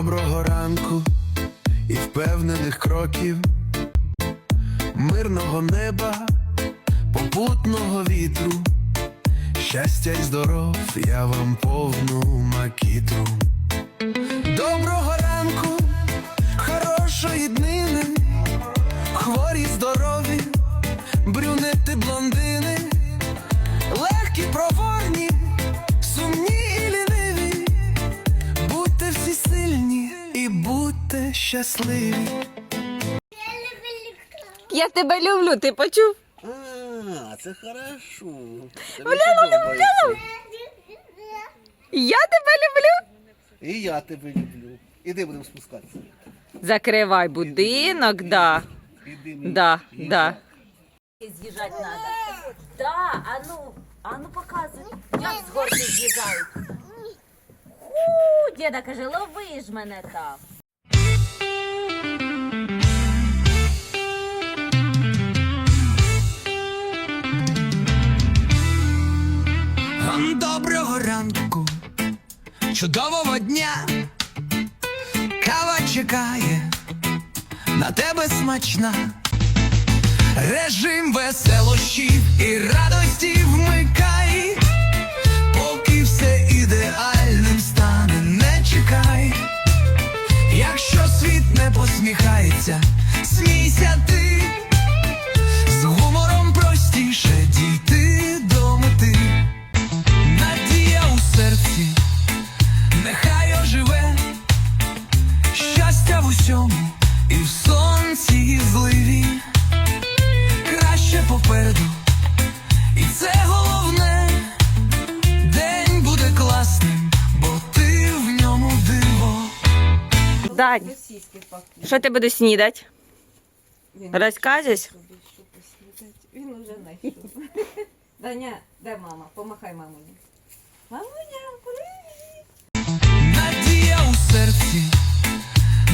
Доброго ранку і впевнених кроків, мирного неба, попутного вітру, щастя й здоров, я вам повну макітру. Доброго ранку, хорошої днини, хворі здорові, брюнети блондини, легкі проворні, щасливі. Я тебе люблю, ти почув? А, це хорошо. Я тебе люблю. І я тебе люблю. Іди будемо спускатися. Закривай будинок, да. Іди, мій. Да, Іди. да. З'їжджати треба. Да, а ну, а ну показуй, як з горки з'їжджають. Ху, діда каже, лови ж мене там. Доброго ранку, чудового дня. Кава чекає, на тебе смачна. Режим веселощів і радості вмикай, поки все ідеальним стане, не чекай. Якщо світ не посміхається, смійся ти, Дань, що ти будеш снідати? Розказуєш? Він уже знайшов. Даня, де мама? Помахай мамуні. Мамуня, привіт! Надія у серці,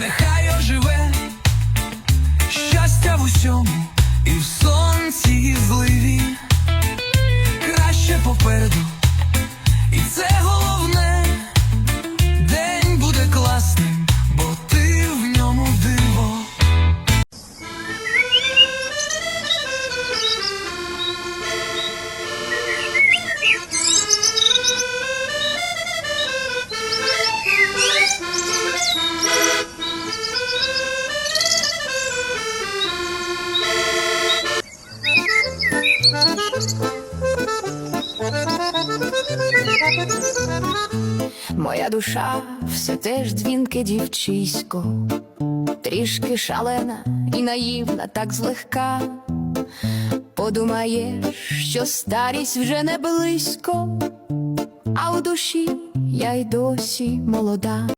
нехай оживе, щастя в усьому, і в сонці, і зливі, краще попереду, і це головне, душа все теж дзвінке дівчисько, трішки шалена і наївна, так злегка. Подумаєш, що старість вже не близько, а у душі я й досі молода.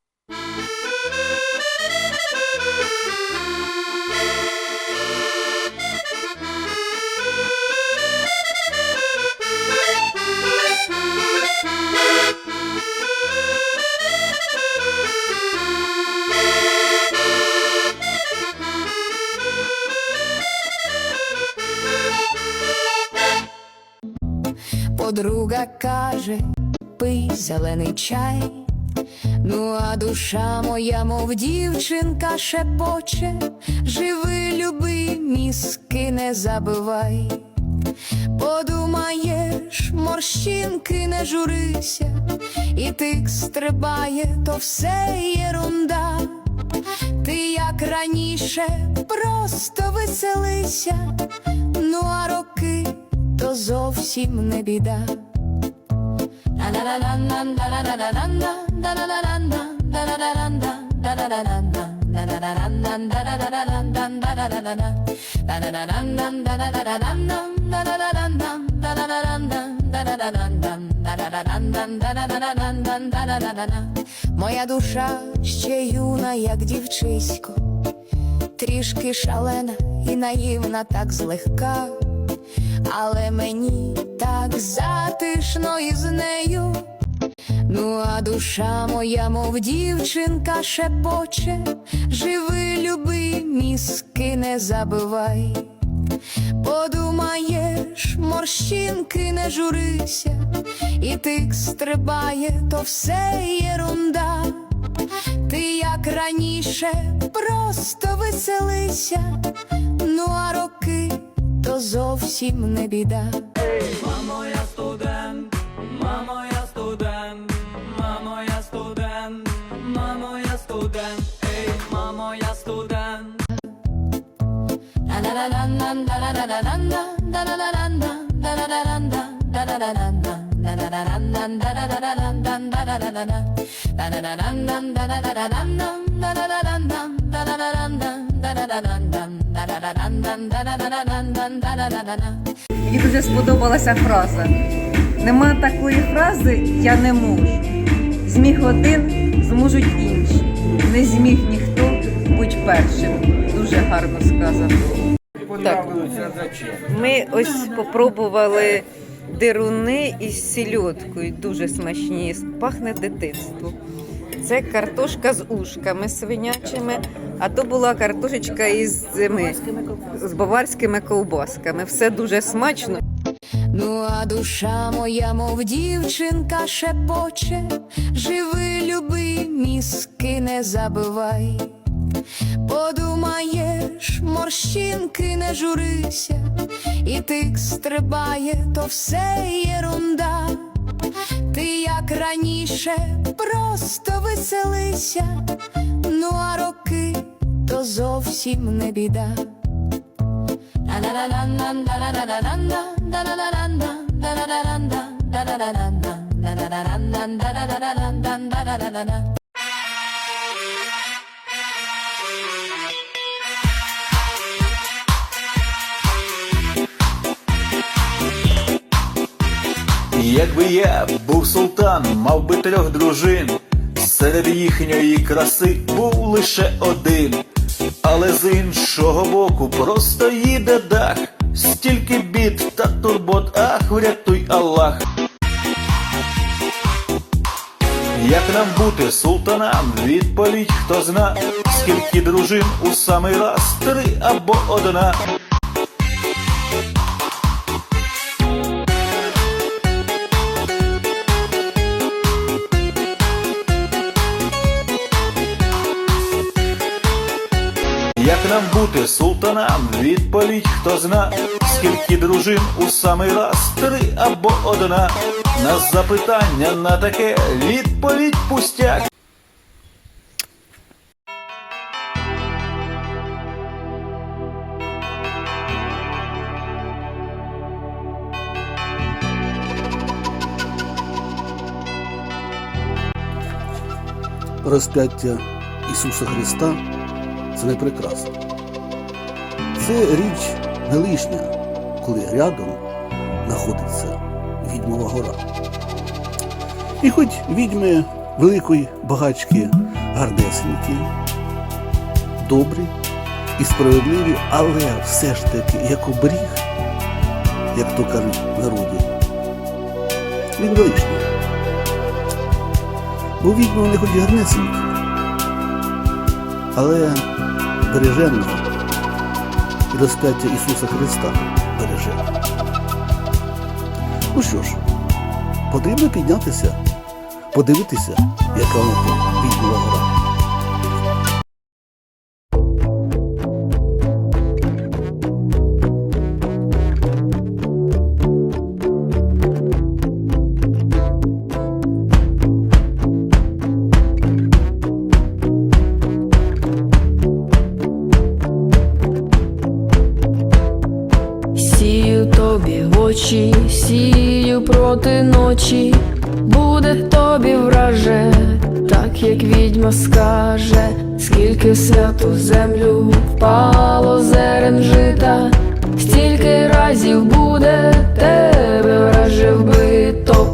Подруга каже, пий зелений чай. Ну, а душа моя, мов дівчинка, шепоче, живи, люби, мізки не забивай. Подумаєш, морщинки не журися, і тик стрибає, то все єрунда. Ти як раніше просто веселися, ну а роки зовсім не біда. Моя душа ще юна, як дівчисько, трішки шалена і наївна, так злегка, але мені так затишно із нею. Ну, а душа моя, мов дівчинка, шепоче, живи, люби, мізки не забивай. Подумаєш, морщинки не журися, і тик стрибає, то все єрунда. Ти як раніше просто веселися, ну а роки то зовсім не біда. Мамо, я студент, мамо, я студент, мамо, я студент, мамо, я студент, ей, мамо, я студент. Мені дуже сподобалася фраза. Нема такої фрази я не можу. Зміг один, зможуть інші. Не зміг ніхто, будь першим. Дуже гарно сказано. Так, ми ось попробували дируни із сільоткою, дуже смачні, пахне дитинство. Це картошка з ушками свинячими, а то була картошечка із цими, з баварськими ковбасками. Все дуже смачно. Ну а душа моя, мов дівчинка, шепоче, живи, люби, мізки не забивай. Подумаєш, морщинки не журися, і тик стрибає, то все єрунда. Ти як раніше просто веселися, ну а роки то зовсім не біда. Якби я був султан, мав би трьох дружин, серед їхньої краси був лише один, але з іншого боку просто їде дах, стільки бід та турбот, ах, врятуй Аллах. Як нам бути султанам? Відповідь хто зна, скільки дружин у самий раз, три або одна. Нам бути султанам? Відповідь хто зна, скільки дружин у самий раз, три або одна. На запитання на таке відповідь пустяк. Розп'яття Ісуса Христа це не прикраса. Це річ не лишня, коли рядом знаходиться відьмова гора. І хоч відьми великої багачки гардесенькі, добрі і справедливі, але все ж таки як оберіг, як то кажуть в народі, він не лишній. Бо відьми вони хоч і гарнесенькі, але бережемо і розп'яття Ісуса Христа береже. Ну що ж, потрібно піднятися, подивитися, яка вона відбула відьмова очі, сію проти ночі, буде тобі враже, так як відьма скаже, скільки святу землю впало зерен жита, стільки разів буде тебе враже вбито,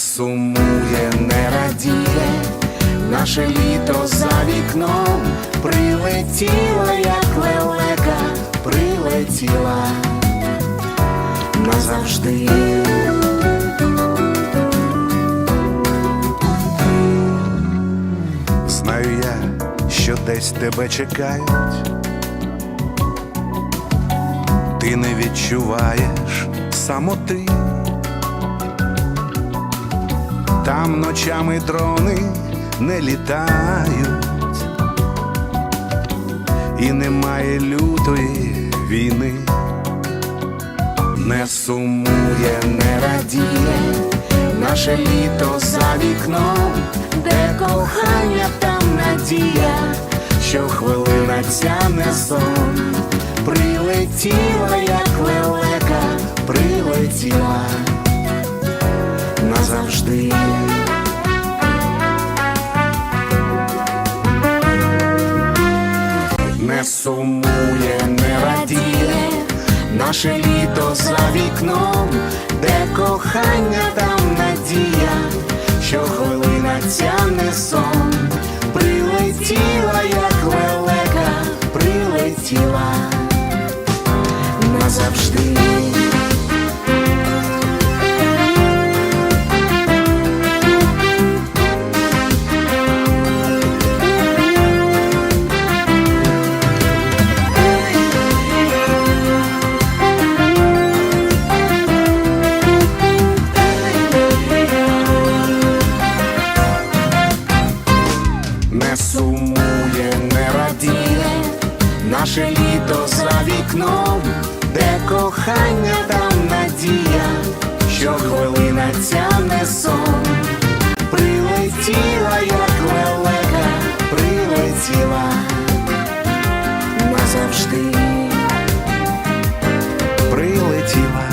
сумує, не радіє, наше літо за вікном прилетіла, як лелека, прилетіла назавжди. Знаю я, що десь тебе чекають, ти не відчуваєш самоти, там ночами дрони не літають, і немає лютої війни, Не сумує, не радіє, наше літо за вікном, де кохання, там надія, що хвилина ця не сон, прилетіла, як лелека, прилетіла наше літо за вікном, де кохання, там надія, що хвилина ця не сон, прилетіла, як лелека, прилетіла назавжди. наше літо за вікном, де кохання там надія, що хвилина ця не сон прилетіла, як лелека, прилетіла назавжди, прилетіла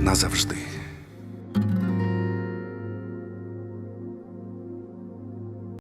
назавжди.